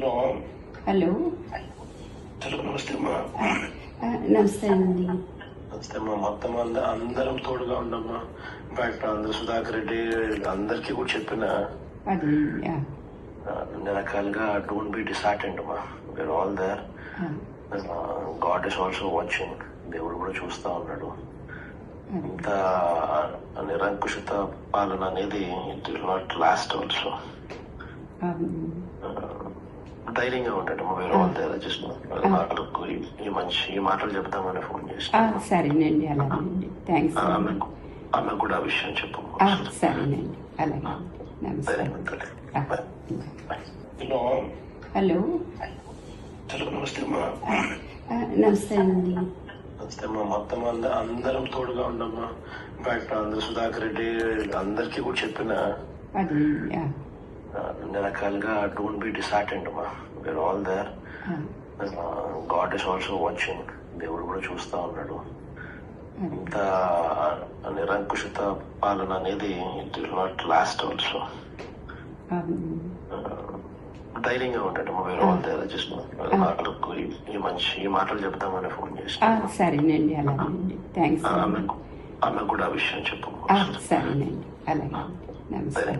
Hello hello. Hello నమస్తే అమ్మా. నమస్తే అండి. నమస్తే అమ్మా. మొత్తం అంద- అందరం తోడుగా ఉండమ్మా ఇన్ఫాక్ట్ అందరు సుధాకర్ రెడ్డి అందరికీ కూడా చెప్పిన అన్ని రకాలుగా డోంట్ బి డిసార్టెంట్ అమ్మా. Where all there God is also watching. దేవుడు కూడా చూస్తా ఉన్నాడు. ఇంత నిరంకుశిత పాలన అనేది it will not last also. ధైర్యంగా ఉంటాడు వేరే వాళ్ళ దగ్గర జస్ట్ నాకు ఈ- మంచి ఈ మాటలు చెప్తామని ఫోన్ చేసి. ఆ, సరేనండి అలాగేనండి. థ్యాంక్స్ కూడా ఆ విషయం చెప్పు. సరేనండి. అలాగే. Hello hello. హలో నమస్తే అమ్మా. నమస్తే అండి నమస్తే అమ్మా. మొత్తం అంద- అందరం తోడుగా ఉండమ్మా ఇన్ఫాక్ట్ అందరు సుధాకర్ రెడ్డి అందరికీ కూడా చెప్పిన అన్ని రకాలుగా డోంట్ బి డిసార్టెంట్ అమ్మా where all there God is also watching దేవుడు కూడా చూస్తా ఉన్నాడు. అది. ఇంత నిరంకుశిత పాలన అనేది it will not last also. ధైర్యంగా ఉంటాడు వేరే వాళ్ళ దగ్గర జస్ట్ నాకు ఈ- మంచి ఈ మాటలు చెప్తామని ఫోన్ చేసి ఆ, సరేనండి అలాగేనండి. థ్యాంక్స్ ఆమె కూడా ఆ విషయం చెప్పు. ఆ, సరేనండి అలాగే నమస్తే